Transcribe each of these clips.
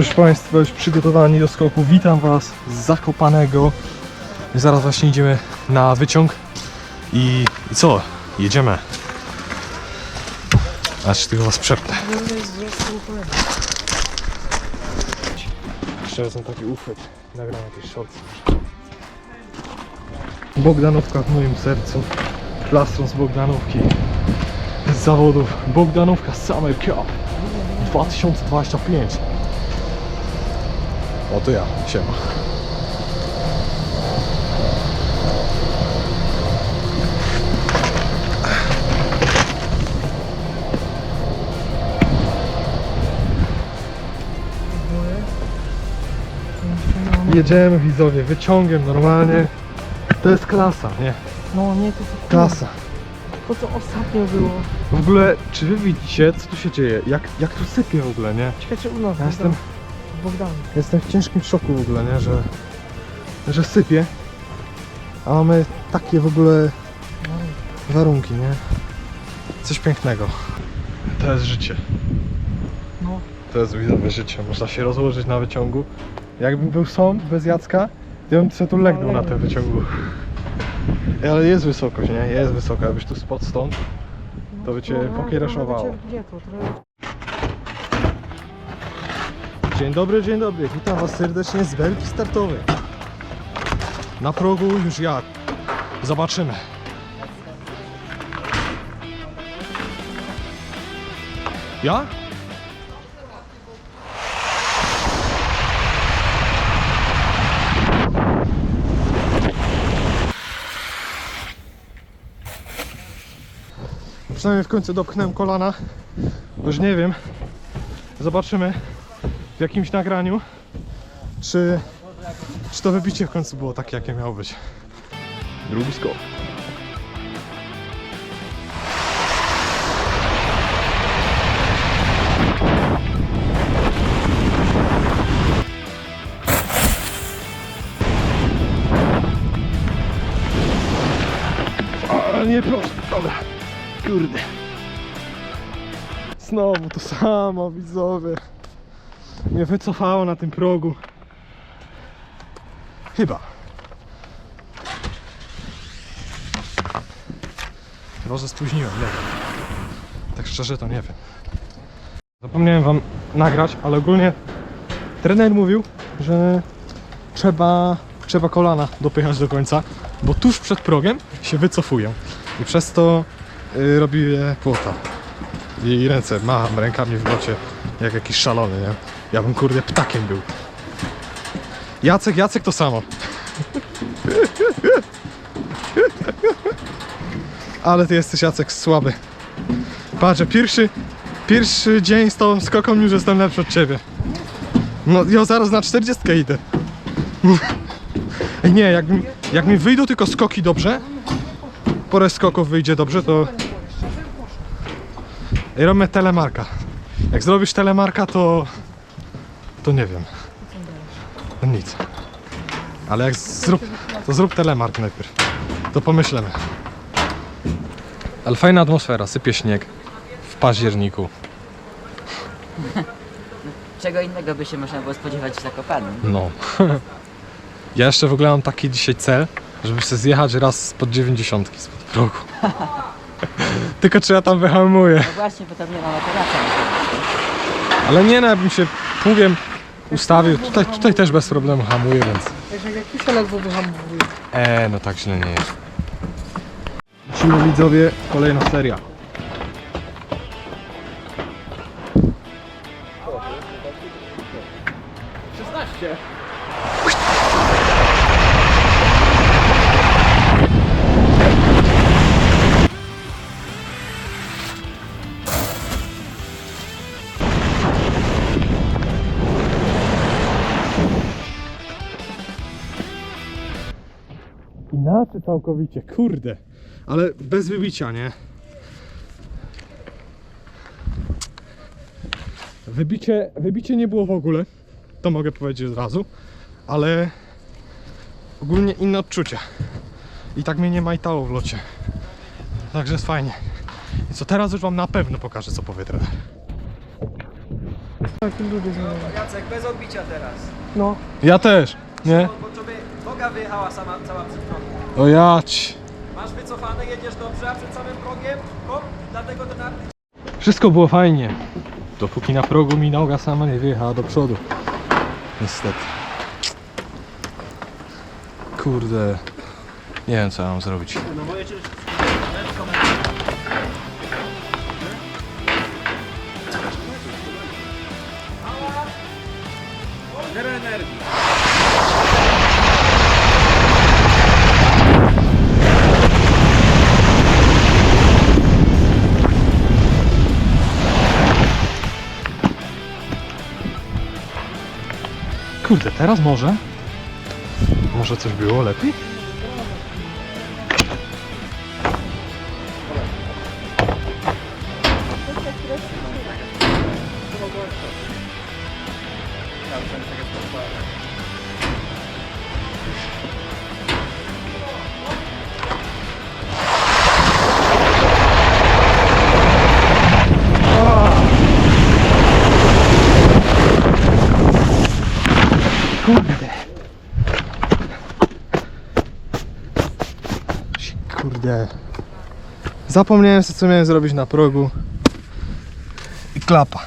Proszę Państwa, już przygotowani do skoku. Witam Was z Zakopanego. Zaraz właśnie idziemy na wyciąg. I, i co? Jedziemy. Aż tylko Was przepnę. Jeszcze raz taki uchwyt. Nagram jakieś shorts. Bogdanówka w moim sercu. Plastron z Bogdanówki. Z zawodów. Bogdanówka Summer Cup 2025. O to ja, siema. Jedziemy widzowie, wyciągiem normalnie. To jest klasa, nie? No nie, to, to, Klasa. to co ostatnio było. W ogóle, czy wy widzicie, co tu się dzieje? Jak, jak tu sypie w ogóle, nie? Czekajcie u nas. Ja jestem, Jestem w ciężkim szoku w ogóle, nie? Że, że sypie. A mamy takie w ogóle warunki, nie? Coś pięknego. To jest życie. No. To jest widzowe życie. Można się rozłożyć na wyciągu. Jakbym był sąd bez Jacka, to ja bym sobie tu legnął na tym wyciągu. Ale jest wysokość, nie? Jest wysoka. Jakbyś tu spod stąd, to by cię No, pokiereszowało. Dzień dobry, dzień dobry. Witam Was serdecznie z belki startowej. Na progu już ja. Zobaczymy. Ja? Przynajmniej w końcu dopchnąłem kolana. Już nie wiem. Zobaczymy w jakimś nagraniu, czy, czy to wybicie w końcu było takie, jakie miało być. Drugi skok. Ale nie proszę, dobra, kurde. Znowu to samo, widzowie mnie wycofało na tym progu. Chyba. Chyba, że spóźniłem, nie wiem. Tak szczerze to nie wiem. Zapomniałem wam nagrać, ale ogólnie trener mówił, że trzeba, trzeba kolana dopychać do końca, bo tuż przed progiem się wycofują. I przez to y, robi je płota. I ręce, macham rękami w locie, jak jakiś szalony, nie? Ja bym kurde ptakiem był. Jacek, Jacek to samo. Ale ty jesteś Jacek słaby. Patrz, że pierwszy, pierwszy dzień z tą skoką już jestem lepszy od ciebie. No ja zaraz na 40 idę. Nie, jak, jak mi wyjdą tylko skoki dobrze, porę skoków wyjdzie dobrze, to... Ej, robimy telemarka. Jak zrobisz telemarka, to... To nie wiem. No nic. Ale jak zrób, to zrób telemark najpierw. To pomyślemy. Ale fajna atmosfera, sypie śnieg w październiku. Czego innego by się można było spodziewać w Zakopanem. No. ja jeszcze w ogóle mam taki dzisiaj cel, żeby sobie zjechać raz spod 90 spod progu. Tylko czy ja tam wyhamuję. No właśnie, bo tam nie ma motywacji. Ale nie no, ja bym się pługiem ustawił. Tutaj, tutaj też bez problemu hamuję, więc... Także jak tu się ledwo wyhamowuje. E, no tak źle nie jest. Lecimy widzowie, kolejna seria. Inaczej całkowicie, kurde. Ale bez wybicia, nie? Wybicie, wybicie nie było w ogóle. To mogę powiedzieć od razu. Ale ogólnie inne odczucia. I tak mnie nie majtało w locie. Także jest fajnie. I co teraz już wam na pewno pokażę, co powie trener. Jakie ludzie zmieniają. Jacek, bez odbicia teraz. No, Ja też, nie? Bo, bo żeby noga wyjechała sama, cała przed. O jać. Masz wycofane, jedziesz dobrze, a przed samym progiem kop, dlatego ten arty Wszystko było fajnie. Dopóki na progu mi noga sama nie wyjechała do przodu. Niestety. Kurde. Nie wiem co mam zrobić. Zero energii. Kurde, teraz może? Może coś było lepiej? Kurde. Zapomniałem sobie, co miałem zrobić na progu. I klapa.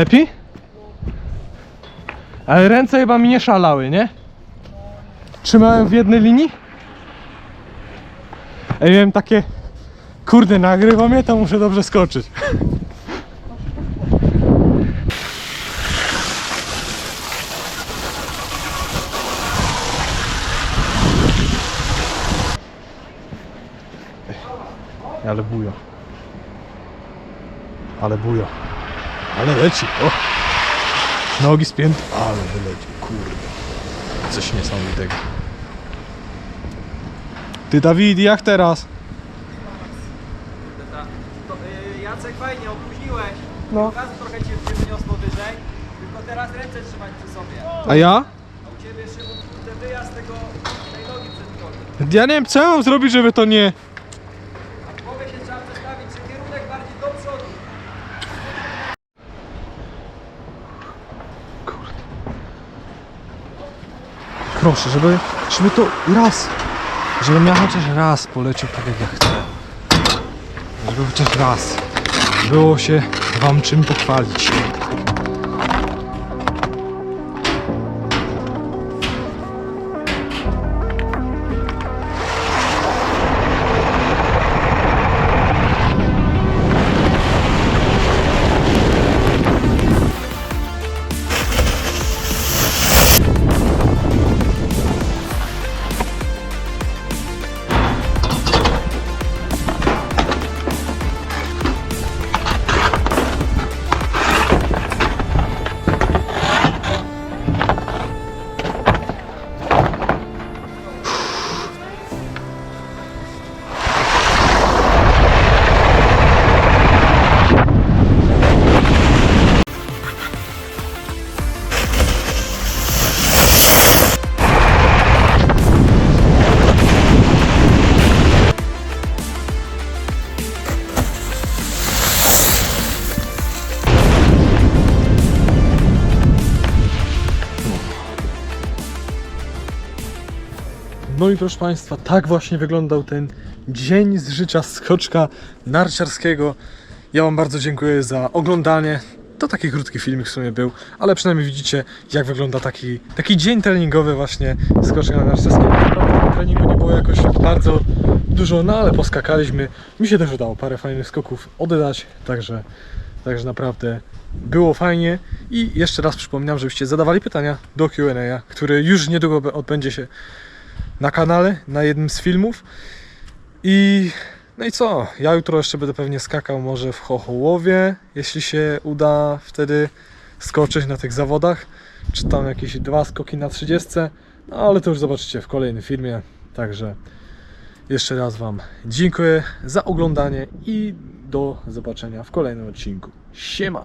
Lepiej? Ale ręce chyba mi nie szalały, nie? Trzymałem w jednej linii? Ja miałem takie... Kurde, nagrywa mnie, to muszę dobrze skoczyć. Ale bujo. Ale bujo. Ale leci, o! Nogi spięte, ale wyleci, kurde. Coś niesamowitego. Ty Dawid, jak teraz? To, yy, Jacek, fajnie, opóźniłeś. No. Od razu trochę cię, wyniosło wyżej. Tylko teraz ręce trzymać przy sobie. A ja? A u ciebie Szymon, ten wyjazd tego, tej nogi przed. Ja nie wiem, co ja mam zrobić, żeby to nie... A w głowie się trzeba przestawić, czy kierunek bardziej do przodu. Kurde. Proszę, żeby, żeby to raz, żebym ja chociaż raz poleciał tak jak ja chcę. Żeby chociaż raz było się wam czym pochwalić. No i proszę Państwa, tak właśnie wyglądał ten dzień z życia skoczka narciarskiego. Ja Wam bardzo dziękuję za oglądanie. To taki krótki filmik w sumie był, ale przynajmniej widzicie jak wygląda taki, taki dzień treningowy właśnie skoczka narciarskiego. Treningu nie było jakoś bardzo dużo, no ale poskakaliśmy. Mi się też udało parę fajnych skoków oddać, także Także naprawdę było fajnie i jeszcze raz przypominam, żebyście zadawali pytania do Q&A, który już niedługo odbędzie się na kanale, na jednym z filmów. I no i co? Ja jutro jeszcze będę pewnie skakał może w Chochołowie, jeśli się uda wtedy skoczyć na tych zawodach, czy tam jakieś dwa skoki na 30. No ale to już zobaczycie w kolejnym filmie. Także jeszcze raz Wam dziękuję za oglądanie i do zobaczenia w kolejnym odcinku. Siema!